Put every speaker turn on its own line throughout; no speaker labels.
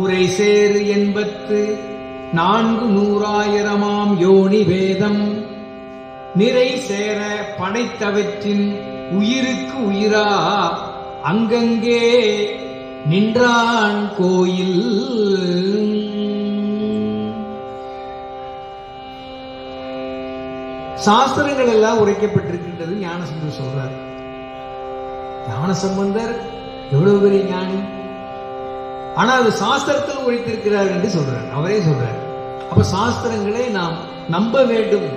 உரை சேரு என்பத்து நான்கு நூறாயிரமாம் யோனி வேதம். நிறை சேர படைத்தவற்றின் உயிருக்கு உயிரா அங்கங்கே நின்றான் கோயில். சாஸ்திரங்கள் எல்லாம் உரைக்கப்பட்டிருக்கின்றது ஞானசம்பந்தர் சொல்றார். ஞானசம்பந்தர் எவ்வளவு பெரிய ஞானி? ஆனா அது சாஸ்திரத்தில் ஒழித்திருக்கிறார் என்று சொல்றார். அவரே சொல்றார். அப்ப சாஸ்திரங்களை நாம் நம்ப வேண்டும்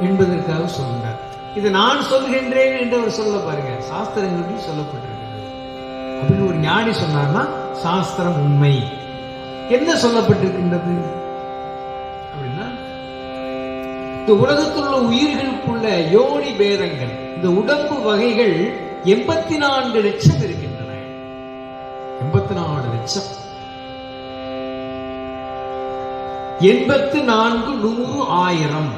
என்பதற்காக சொல்கிறார். இது நான் சொல்கின்றேன் என்று அவர் சொல்ல பாருங்க. சாஸ்திரங்களில் சொல்லப்பட்டிருக்கிறது. அப்படின்னு ஒரு ஞானி சொன்னார்னா சாஸ்திரம் உண்மை. என்ன சொல்லப்பட்டிருக்கின்றது? அப்படின்னா இந்த உலகத்தில் உள்ள உயிர்களுக்குள்ள யோனி பேதங்கள் இந்த உடம்பு வகைகள் எண்பத்தி நான்கு லட்சம் இருக்கின்றன. எண்பத்தி நாலு எண்பத்து நான்கு நூறு ஆயிரம்.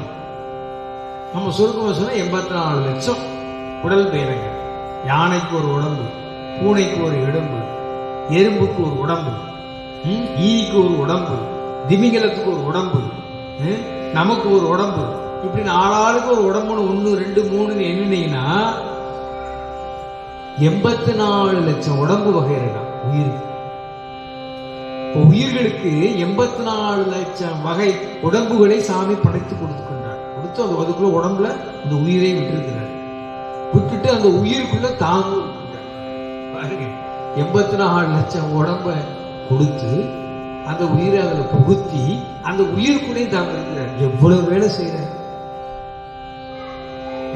நம்ம சுருக்கமா சொன்னா எண்பத்தி நாலு லட்சம் உடல் பேரங்கள் யானைக்கு ஒரு உடம்பு பூனைக்கு ஒரு இடம்பு எறும்புக்கு ஒரு உடம்பு ஈக்கு ஒரு உடம்பு திமிங்கலத்துக்கு ஒரு உடம்பு நமக்கு ஒரு உடம்பு. இப்படின்னு ஆளாளுக்கு ஒரு உடம்புன்னு ஒண்ணு ரெண்டு மூணுன்னு எண்ணினீங்கன்னா எண்பத்தி நாலு லட்சம் உடம்பு வகை இருக்கான் உயிருக்கு. உயிர்களுக்கு எண்பத்தி நாலு லட்சம் வகை உடம்புகளை சாமி படைத்து கொடுத்துக்கின்றார் கொடுத்து அது அதுக்குள்ள உடம்புல அந்த உயிரை விட்டுருக்கிறார். விட்டுட்டு அந்த உயிருக்குள்ள தாங்கும். பாருங்க எண்பத்தி நாலு லட்சம் உடம்ப கொடுத்து அந்த உயிரை அதுல புகுத்தி அந்த உயிருக்குள்ளே தாங்க இருக்கிறார். எவ்வளவு வேலை செய்யறார்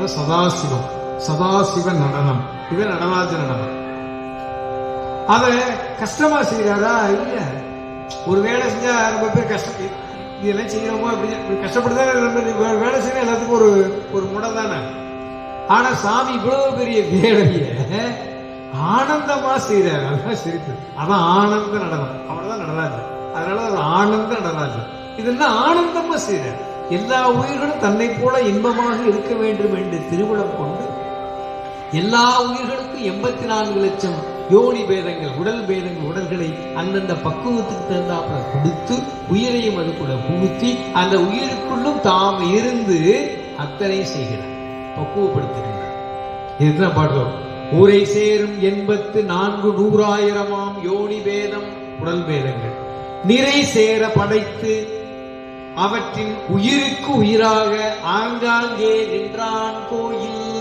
சதாசிவம். சதாசிவ நடனம். இது நடராஜ நடனம். அதை கஷ்டமா செய்யறாரா இல்ல. ஒரு வேலை செஞ்சா ரொம்ப பேர் கஷ்டம் இதெல்லாம் செய்யறோமோ அப்படி இப்படி கஷ்டப்பட்டுதான் வே- வேலை செய்யணும் எல்லாத்துக்கும் ஒரு ஒரு முறை தானே. ஆனா சாமி இவ்வளவு பெரிய வேலைய ஆனந்தமா செய்யறாரு அதான் சிரிப்பு. அதான் ஆனந்த நடனம். அவர்தான் நடராஜர். அதனால அது ஆனந்த நடராஜர். இதெல்லாம் ஆனந்தமா செய்யறாரு எல்லா உயிர்களும் தன்னை போல இன்பமாக இருக்க வேண்டும் என்று திருவிழம் கொண்டு எல்லா உயிர்களுக்கும் எண்பத்தி நான்கு லட்சம் யோனி பேதங்கள் உடல் பேதங்கள் உடல்களை அந்தந்த பக்குவத்துக்கு தகுந்தாப்புல கொடுத்து உயிரையும் அதுக்குள்ள புகுத்தி அந்த உயிருக்குள்ளும் தாம் இருந்து அத்தனை செய்கிறார். பக்குவப்படுத்துகிறார் இதுதான் பாடுறோம் ஊரை சேரும் எண்பத்து நான்கு நூறாயிரமாம் யோனி பேதம் உடல் பேதங்கள். நிறை சேர படைத்து அவற்றின் உயிருக்கு உயிராக ஆங்காங்கே நின்றான் கோயில் கோயில்.